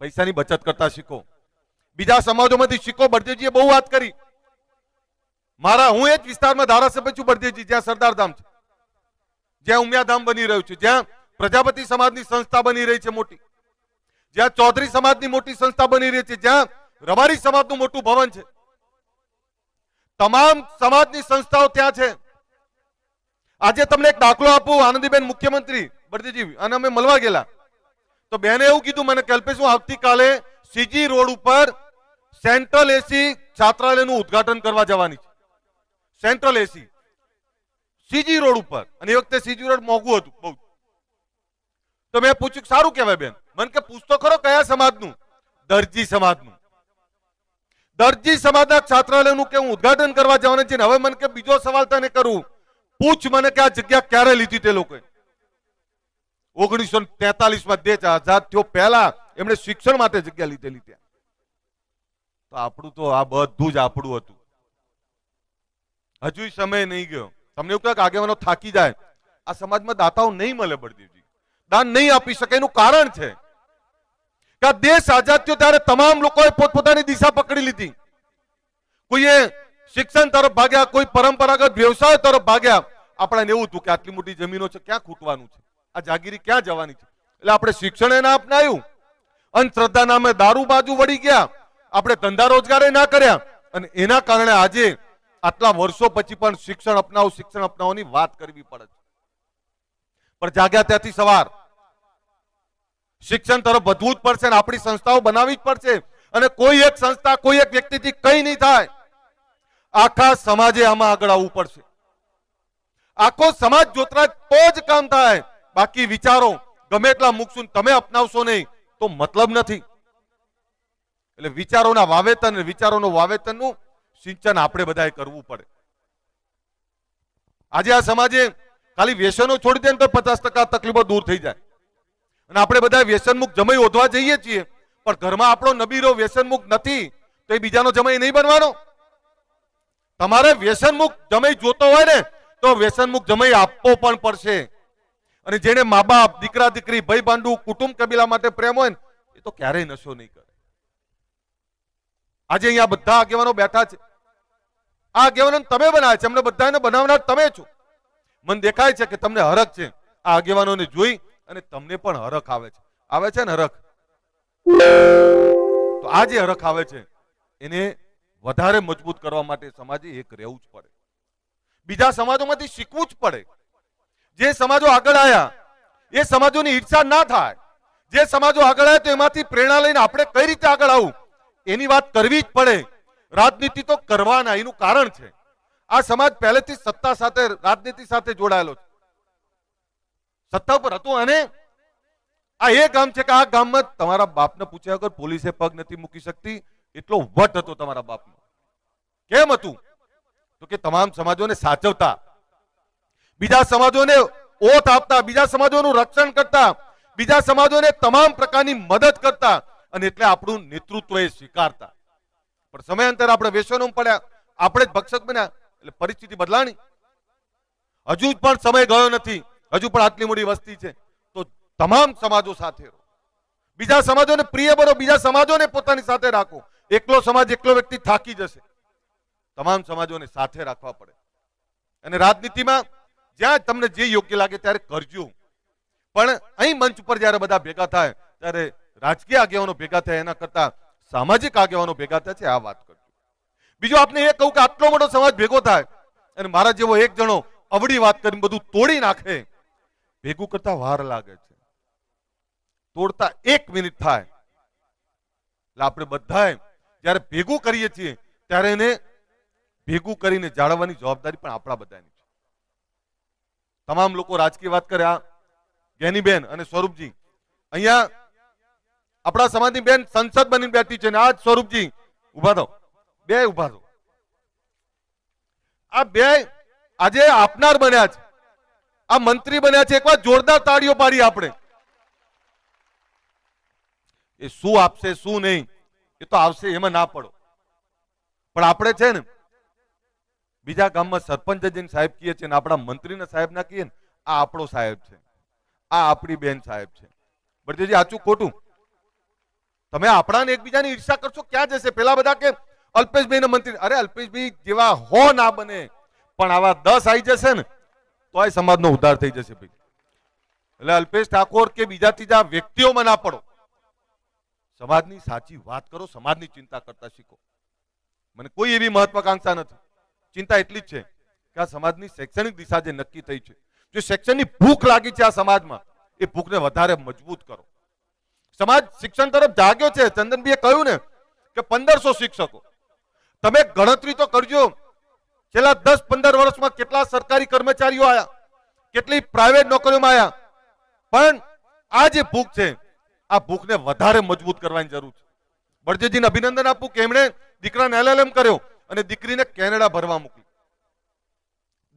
પૈસાની બચત કરતા શીખો. બીજા સમાજોમાંથી શીખો. બળદેવજીએ બહુ વાત કરી. મારા, હું એ જ વિસ્તારમાં ધારાસભ્ય છું બળદેવજી, જ્યાં સરદાર ધામ છે. જ્યાં ઉમિયાધામ બની રહ્યું છે. જ્યાં પ્રજાપતિ સમાજની સંસ્થા બની રહી છે મોટી. જ્યાં ચૌધરી સમાજની મોટી સંસ્થા બની રહી છે. જ્યાં રબારી સમાજનું મોટું ભવન છે. તમામ સમાજની સંસ્થાઓ ત્યાં છે. આજે તમને એક દાખલો આપું, આનંદીબેન મુખ્યમંત્રી. બળદેવજી, અને અમે મળવા ગયેલા. તો બેને એવું કીધું, મને કલ્પેશ, હું આવતીકાલે સીજી રોડ ઉપર સેન્ટ્રલ એસી છાત્રાલયનું ઉદઘાટન કરવા જવાની છે. Central AC. સીજી રોડ ઉપર. અને એ વખતે સીજી રોડ મોંઘું હતું, બહુ. તો મેં પૂછ્યું, સારું કહેવાય બેન. મને કે, પૂછતો ખરો કયા સમાજનું? દરજી સમાજનું. દરજી સમાજના છાત્રાલયનું કે હું ઉદ્ઘાટન કરવા જવાનું છે? હવે મને કે, બીજો સવાલ તને કરું. પૂછ મને કે આ જગ્યા ક્યારે લીધી તે લોકોએ. ઓગણીસો તેતાલીસમાં દેશ આઝાદ થયો. પહેલા એમણે શિક્ષણ માટે જગ્યા લીધેલી ત્યાં. તો આપણું તો આ બધું જ આપણું હતું. હજુ સમય નહીં ગયો. તમને એવું કહે આગેવાનો થાકી જાય. આ સમાજમાં દાતાઓ નહીં મળે બળદેવજી. દાન નહીં આપી શકે એનું કારણ છે કે દેશ આઝાદ થયો ત્યારે તમામ લોકોએ પોતપોતાની દિશા પકડી લીધી. કોઈએ શિક્ષણ તરફ ભાગ્યા, કોઈ પરંપરાગત વ્યવસાય તરફ ભાગ્યા આપણે એવું હતું કે આટલી મોટી જમીનો છે, ક્યાં ખૂટવાનું છે? આ જાગીરી ક્યાં જવાની છે? એટલે આપણે શિક્ષણ અપનાવ્યું અપનાયું અંધશ્રદ્ધા નામે દારૂ બાજુ વળી ગયા. આપણે ધંધા રોજગારે ના કર્યા. અને એના કારણે આજે આટલા વર્ષો પછી પણ શિક્ષણ અપનાવો, શિક્ષણ અપનાવવાની વાત કરવી પડે છે. પણ જાગ્યા ત્યાંથી સવાર. શિક્ષણ તરફ વધવું જ પડશે અને આપણી સંસ્થાઓ બનાવવી જ પડશે. અને કોઈ એક સંસ્થા, કોઈ એક વ્યક્તિથી કઈ નહીં થાય. આખા સમાજે આમાં આગળ આવવું પડશે. આખો સમાજ જોતરા તો જ કામ થાય. બાકી વિચારો, ગમે એટલા મૂકશું તમે અપનાવશો નહીં, તો મતલબ નથી. એટલે વિચારોના વાવેતન વિચારોનું વાવેતનનું સિંચન આપણે બધાએ કરવું પડે. આજે આ સમાજે ખાલી વ્યસનો છોડી દે ને તો પચાસ ટકા તકલીફો દૂર થઈ જાય. અને આપણે બધા વ્યસનમુક્ત જમઈ ઓધવા જઈએ છીએ, પણ ઘરમાં આપણો નબીરો વ્યસનમુખ નથી, તો એ બીજાનો જમઈ નહીં બનવાનો. તમારે વ્યસનમુક્ત જમઈ જોતો હોય ને, તો વ્યસનમુક્ત જમઈ આપવો પણ પડશે. અને જેને મા બાપ દીકરા, દીકરી ભાઈ બાંધુ કુટુંબ કબીલા માટે પ્રેમ હોય ને, એ તો ક્યારેય નશો નહીં કરે. આજે અહીંયા બધા આગેવાનો બેઠા છે. આ આગેવાનો તમે બનાવ્યા છે. અમને બધાને બનાવનાર તમે છો. મને દેખાય છે કે તમને હરખ છે. આ આગેવાનોને જોઈ અને તમને પણ હરખ આવે છે. આવે છે ને હરખ? તો આ જે હરખ આવે છે, એને વધારે મજબૂત કરવા માટે સમાજે એક રહેવું જ પડે. બીજા સમાજોમાંથી શીખવું જ પડે. જે સમાજો આગળ આવ્યા એ સમાજોની ઈર્ષા ના થાય. જે સમાજો આગળ આવ્યા તો એમાંથી પ્રેરણા લઈને આપણે કઈ રીતે આગળ આવું? એની વાત કરવી જ પડે. રાજનીતિ તો કરવાના એનું કારણ છે. આ સમાજ પહેલેથી સત્તા સાથે, રાજનીતિ સાથે જોડાયેલો છે. સત્તા ઉપર હતું અને આ એ ગામ છે કે આ ગામમાં તમારા બાપને પૂછ્યા વગર પોલીસે પગ નથી મૂકી શકતી. એટલો વટ હતો તમારા બાપનો. કેમ હતું? તો કે તમામ સમાજોને સાચવતા. બીજા સમાજોને ઓથ આપતા, બીજા સમાજોનું રક્ષણ કરતા, બીજા સમાજોને તમામ પ્રકારની મદદ કરતા અને એટલે આપણું નેતૃત્વ એ સ્વીકારતા. પણ સમયાંતર આપણે વ્યસનો પડ્યા. આપણે જ ભક્ષક બન્યા. એટલે પરિસ્થિતિ બદલાણી. હજુ પણ સમય ગયો નથી. હજુ પણ આટલી મોટી વસ્તી છે. તો તમામ સમાજો સાથે બીજા સમાજોને પ્રિય બનો, બીજા સમાજોને પોતાની સાથે રાખો. એકલો સમાજ એકલો વ્યક્તિ થાકી જશે. તમામ સમાજોને સાથે રાખવા પડે. અને રાજનીતિમાં જ્યાં તમને જે યોગ્ય લાગે ત્યારે કરજો. પણ અહીં મંચ ઉપર જ્યારે બધા ભેગા થાય, ત્યારે રાજકીય આગેવાનો ભેગા થાય, એના કરતા સામાજિક આગેવાનો ભેગા થાય છે, આ વાત કરજો. બીજું આપને એ કહું કે આટલો મોટો સમાજ ભેગો થાય, અને મારા જેવો એક જણો અવળી વાત કરીને બધું તોડી નાખે, ભેગું કરતા વાર લાગે છે. તોડતા એક મિનિટ થાય. એટલે આપણે બધાએ જ્યારે ભેગું કરીએ છીએ, ત્યારે એને ભેગું કરીને જાળવવાની જવાબદારી પણ આપણા બધાની. તમામ લોકો રાજકીય વાત કરે, આ ગેનીબેન અને સ્વરૂપજી. અહીંયા આપણા સમાજની બેન સંસદ બની બેઠી છે ને આ સ્વરૂપજી. ઊભા થો બે ઊભા થો આ બે આજે આપનાર બન્યા છે. આ મંત્રી બન્યા છે. એકવાર જોરદાર તાળીઓ પાડી આપણે. એ શું આપશે, શું નહીં, એ તો આવશે, એમાં ના પડો. પણ આપણે છે ને બીજા ગામમાં સરપંચ જઈને સાહેબ કહીએ છીએ ને આપણા મંત્રીને સાહેબ ના કહીએ ને, આ આપણો સાહેબ છે. આ આપણી બેન સાહેબ છે. બળદેવજી આચું ખોટું. તમે આપણાને એકબીજાની ઈર્ષા કરશો, ક્યાં જશે? પેલા બધા કે અલ્પેશભાઈ મંત્રી. અરે અલ્પેશભાઈ જેવા હો ના બને. પણ આવા દસ આવી જશે ને તો આ સમાજનો ઉદ્ધાર થઈ જશે ભાઈ. એટલે અલ્પેશ ઠાકોર કે બીજા ત્રીજા વ્યક્તિઓમાં ના પડો. સમાજની સાચી વાત કરો, સમાજની ચિંતા કરતા શીખો. મને કોઈ એવી મહત્વાકાંક્ષા નથી. ચિંતા એટલી જ છે કે આ સમાજની શૈક્ષણિક દિશા જે નક્કી થઈ છે, જે શૈક્ષણિક ભૂખ લાગી છે આ સમાજમાં, એ ભૂખને વધારે મજબૂત કરો. સમાજ શિક્ષણ તરફ જાગ્યો છે. ચંદનભાઈએ કહ્યું ને કે પંદરસો શિક્ષકો. તમે ગણતરી તો કરજો. છેલ્લા દસ પંદર વર્ષમાં કેટલા સરકારી કર્મચારીઓ આવ્યા કેટલી પ્રાઇવેટ નોકરીઓમાં આવ્યા પણ આ જે ભૂખ છે, આ ભૂખને વધારે મજબૂત કરવાની જરૂર છે. બળજેજીને અભિનંદન આપું કે એમણે દીકરાને એલએલએમ કર્યો. અને દીકરીને કેનેડા ભરવા મોકલી.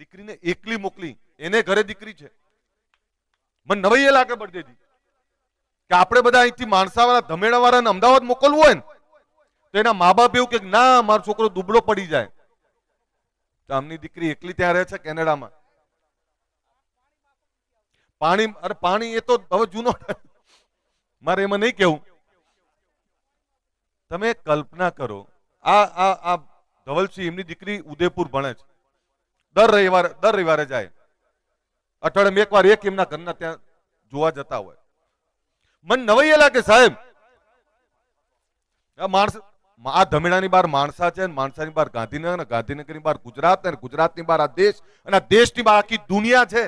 દીકરીને એકલી મોકલી. એને ઘરે દીકરી છે. મને નવાઈ એ લાગે બળદેજી કે આપણે બધા અહીંથી માણસાવાળા, ધમેડાવાળાને અમદાવાદ મોકલવું હોય ને, તો એના મા બાપ એવું કે, ના, મારો છોકરો દુબળો પડી જાય. તો આમની દીકરી એકલી ત્યાં રહે છે કેનેડામાં. પાણી, અરે પાણી એ તો હવે જૂનો મારે એમાં નહીં કેવું તમે કલ્પના કરો, આ આ આ ધવલસિંહ એમની દીકરી ઉદયપુર ભણે છે. દર રવિવારે દર રવિવારે જાય. અઠવાડિયે એક વાર એક એમના ઘરના ત્યાં જોવા જતા હોય. મન નવાઈ એ લાગે, સાહેબ. આ માણસ, આ ધમેડાની બહાર માણસા છે માણસાની બહાર ગાંધીનગર અને ગાંધીનગરની બહાર ગુજરાત અને ગુજરાતની બહાર આ દેશ અને આ દેશની બહાર આખી દુનિયા છે.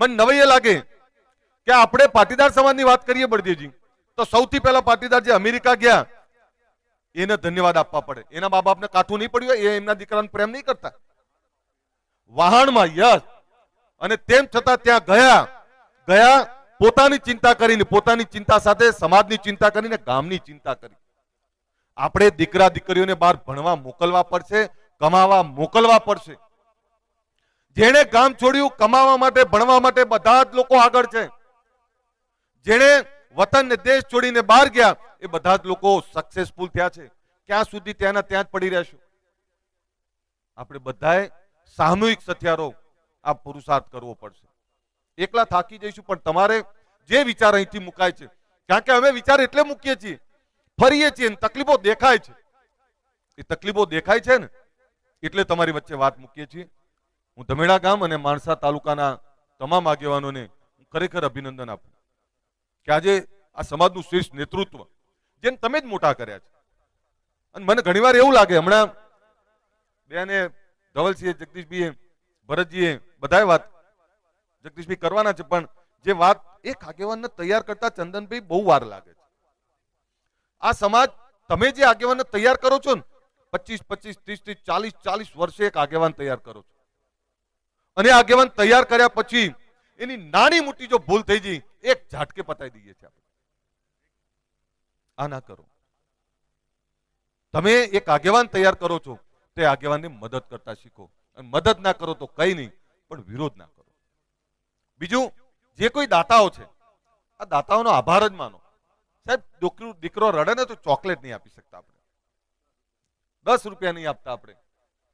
મન નવાઈ એ લાગે કે આપણે પાટીદાર સમાજની વાત કરીએ બળદેવજી, તો સૌથી પહેલા પાટીદાર જે અમેરિકા ગયા એને ધન્યવાદ આપવા પડે. એના મા બાપને કાઠું નહીં પડ્યું એ એમના દીકરાને પ્રેમ નહીં કરતા. વાહણમાં યસ અને તેમ છતાં ત્યાં ગયા. ગયા, પોતાની ચિંતા કરીને, પોતાની ચિંતા સાથે, સમાજની ચિંતા કરીને, ગામની ચિંતા કરી. આપણે દીકરા દીકરીઓને બહાર ભણવા મોકલવા પડશે, કમાવા મોકલવા પડશે. જેણે ગામ છોડ્યું, કમાવા માટે, ભણવા માટે બધા જ લોકો આગળ છે. જેણે વતન ને દેશ છોડીને બહાર ગયા, એ બધા જ લોકો સક્સેસફુલ થયા છે. ક્યાં સુધી ત્યાંના ત્યાં જ પડી રહેશું. આપણે બધાએ સામૂહિક સથિયારો આ પુરુષાર્થ કરવો પડશે. એકલા થાકી જઈશું, પણ તમારે જે વિચાર અહીંથી મુકાય છે, કારણ કે અમે વિચાર એટલે મૂકીએ છીએ, ફરીએ છીએ તકલીફો દેખાય છે. એ તકલીફો દેખાય છે ને, એટલે તમારી વચ્ચે વાત મૂકીએ છીએ. હું ધમેડા ગામ અને માણસા તાલુકાના તમામ આગેવાનોને હું ખરેખર અભિનંદન આપું. કે આજે આ સમાજનું શ્રેષ્ઠ નેતૃત્વ. જેને તમે જ મોટા કર્યા છે. અને મને ઘણીવાર એવું લાગે, હમણાં બેને ધવલસિંહે, જગદીશભાઈએ, ભરતજીએ બધાએ વાત જગદીશભાઈ કરવાના છે, પણ જે વાત એક આગેવાનને તૈયાર કરતા ચંદનભાઈ બહુ વાર લાગે છે. આ સમાજ તમે જે આગેવાનને તૈયાર કરો છો ને, પચીસ પચીસ, ત્રીસ ત્રીસ, ચાલીસ ચાલીસ વર્ષે એક આગેવાન તૈયાર કરો છો. અને આગેવાન તૈયાર કર્યા પછી એની નાની મોટી જો ભૂલ થઈ ગઈ એક ઝાટકે પતાવી દઈએ છીએ આપણે. આ ના કરો. તમે એક આગેવાન તૈયાર કરો છો, તે આગેવાનને મદદ કરતા શીખો. અને મદદ ના કરો તો કઈ નહીં, પણ વિરોધ ના કરો. બીજું, જે કોઈ દાતાઓ છે, આ દાતાઓનો આભાર જ માનો. સાહેબ, દીકરો દીકરો રડે ને તો ચોકલેટ નહીં આપી શકતા આપણે. દસ રૂપિયા નહીં આપતા આપણે.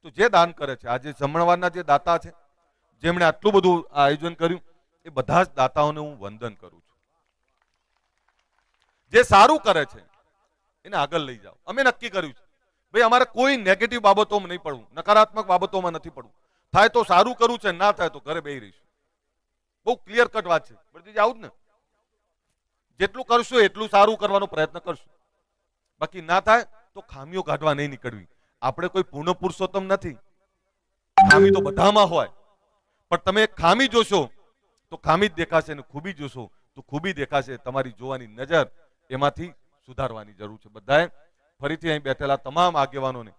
તો જે દાન કરે છે, આજે જમણવારના જે દાતા છે, જેમણે આટલું બધું આયોજન કર્યું એ બધા જ દાતાઓને હું વંદન કરું છું. જે સારું કરે છે, એને આગળ લઈ જાઓ. અમે નક્કી કર્યું છે. ભાઈ, અમારે કોઈ નેગેટિવ બાબતોમાં નહીં પડવું. નકારાત્મક બાબતોમાં નથી પડવું. થાય તો સારું કરવું છે, ના થાય તો ઘરે બેહી રહીશું. બહુ ક્લિયર કટ વાત છે. બધી આવું જ ને? જેટલું કરશું, એટલું સારું કરવાનો પ્રયત્ન કરશું. બાકી ના થાય તો ખામીઓ કાઢવા નહીં નીકળવી. આપણે કોઈ પૂર્ણ પુરુષોત્તમ નથી. ખામી તો બધામાં હોય. પણ તમે ખામી જોશો તો ખામી જ દેખાશે અને ખૂબી જોશો તો ખૂબી દેખાશે તમારી જોવાની નજર એમાંથી સુધારવાની જરૂર છે. બધાએ ફરીથી અહીં બેઠેલા તમામ આગેવાનોને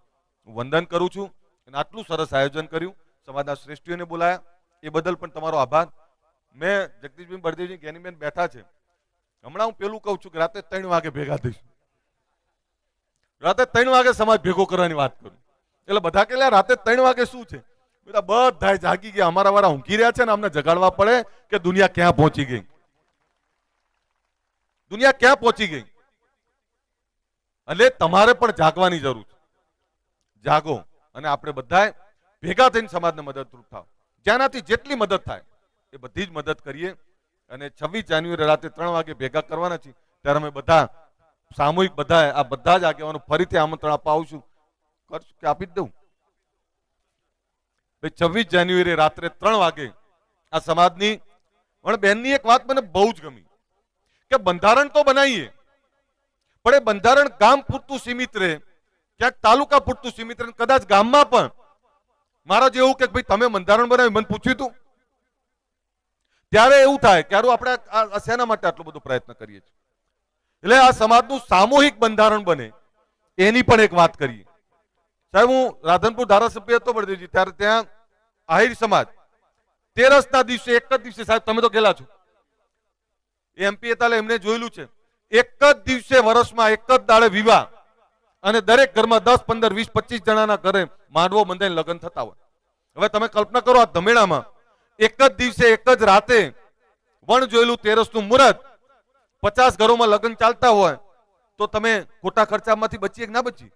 હું વંદન કરું છું અને આટલું સરસ આયોજન કર્યું. સમાજના શ્રેષ્ઠીઓને બોલાયા. એ બદલ પણ તમારો આભાર. મેં જગદીશભાઈ બળદેવજી જ્ઞાનીબેન બેઠા છે. હમણાં હું પેલું કહું છું કે રાતે ત્રણ વાગે ભેગા થઈશું. રાતે ત્રણ વાગે સમાજ ભેગો કરવાની વાત કરું. એટલે બધા કે "લે, રાતે ત્રણ વાગે શું છે? બધા બધા જાગી ગયા. અમારા વાળા ઊંઘી રહ્યા છે ને અમને જગાડવા પડે કે દુનિયા ક્યાં પહોંચી ગઈ? દુનિયા ક્યાં પહોંચી ગઈ? એટલે તમારે પણ જાગવાની જરૂર છે. જાગો અને આપણે બધાએ ભેગા થઈને સમાજને મદદરૂપ થાવ. જેનાથી જેટલી મદદ થાય, એ બધી જ મદદ કરીએ અને છવ્વીસ જાન્યુઆરી રાતે ત્રણ વાગે ભેગા કરવાના છીએ, ત્યારે અમે બધા સામૂહિક બધા આ બધા જ આગેવાનો ફરીથી આમંત્રણ આપવા આવું છું. કરશું કે આપી જ દઉં? છવ્વીસ જાન્યુઆરી રાત્રે ત્રણ વાગે આ સમાજની, પણ બેનની એક વાત મને બહુ જ ગમી કે બંધારણ તો બનાવીએ, પણ એ બંધારણ ગામ પૂરતું સીમિત રહે, ક્યાંક તાલુકા પૂરતું સીમિત રહે કદાચ ગામમાં પણ. મારા જેવું કે ભાઈ, તમે બંધારણ બનાવ્યું? મને પૂછ્યું તું. ત્યારે એવું થાય ક્યારે આપણે આ શેના માટે આટલો બધો પ્રયત્ન કરીએ છીએ? એટલે આ સમાજનું સામૂહિક બંધારણ બને, એની પણ એક વાત કરીએ. સાહેબ, હું રાધનપુર ધારાસભ્ય હતો બળદેવજી ત્યારે ત્યાં આહિર સમાજ, તેરસના દિવસે, એક જ દિવસે, સાહેબ, તમે તો ગયેલા છો. એમપી હતા એમને જોયેલું છે. એક જ દિવસે વર્ષમાં એક જ દાડે વિવાહ અને દરેક ઘરમાં દસ, પંદર, વીસ, પચીસ જણાના ઘરે માંડવો બંધાઈને લગ્ન થતા હોય. હવે તમે કલ્પના કરો આ ધમેડામાં એક જ દિવસે, એક જ રાતે વણ જોયેલું તેરસનું મુહૂર્ત પચાસ ઘરોમાં લગ્ન ચાલતા હોય, તો તમે ખોટા ખર્ચામાંથી બચીએ કે ના બચીએ?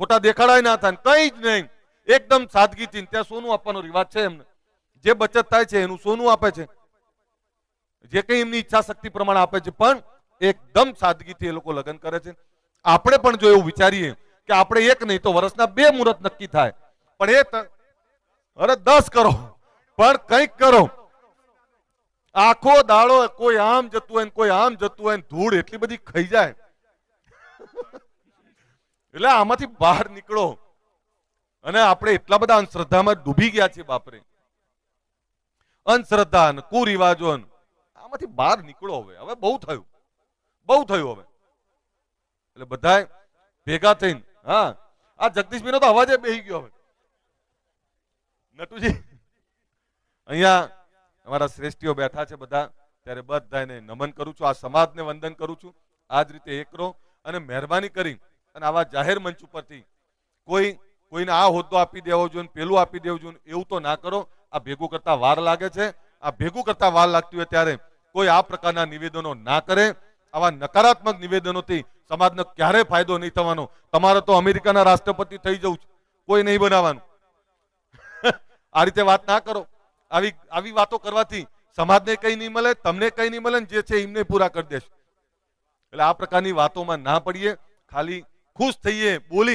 ખોટા દેખાડાય ના થાય કઈ જ નહીં. એકદમ સાદગીથી ત્યાં સોનું આપવાનો રિવાજ છે એમને. જે બચત થાય છે એનું સોનું આપે છે. જે કંઈ એમની ઈચ્છા શક્તિ પ્રમાણે આપે છે, પણ એકદમ સાદગીથી એ લોકો લગ્ન કરે છે. આપણે પણ જો એવું વિચારીએ કે આપણે એક નહીં તો વર્ષના બે મુહૂર્ત નક્કી થાય. પણ એ અરે દસ કરો, પણ કંઈક કરો. આખો દાડો કોઈ આમ જતું હોય કોઈ આમ જતું હોય ધૂળ એટલી બધી ખાઈ જાય. એટલે આમાંથી બહાર નીકળો. અને આપણે એટલા બધા અંધશ્રદ્ધામાં ડૂબી ગયા છે બાપરે. અંધશ્રદ્ધા કુરિવાજો આમાંથી બહાર નીકળો હવે. હવે બહુ થયું. બહુ થયું હવે. એટલે બધા ભેગા થઈને, હા, આ જગદીશભાઈ તો અવાજ બેહી ગયો હવે. નટુજી, અહીંયા અમારા શ્રેષ્ઠીઓ બેઠા છે બધા. ત્યારે બધાને નમન કરું છું. આ સમાજને વંદન કરું છું. આ જ રીતે એક રહો અને મહેરબાની કરી અને આવા જાહેર મંચ ઉપરથી કોઈ કોઈને આ હોદ્દો આપી દેવો જોઈએ પેલું આપી દેવું જોઈએ એવું તો ના કરો. આ ભેગું કરતા વાર લાગે છે. આ ભેગું કરતા વાર લાગતી હોય ત્યારે કોઈ આ પ્રકારના નિવેદનો ના કરે. આવા નકારાત્મક નિવેદનોથી સમાજનો ક્યારે ફાયદો નહીં થવાનો. તમારે તો અમેરિકાના રાષ્ટ્રપતિ થઈ જવું છે. કોઈ નહીં બનાવવાનું. આ રીતે વાત ના કરો. આવી આવી વાતો કરવાથી સમાજને કઈ નહીં મળે, તમને કઈ નહીં મળે જે છે એમને પૂરા કરી દેશે. એટલે આ પ્રકારની વાતોમાં ના પડીએ. ખાલી ખુશ થઈએ બોલી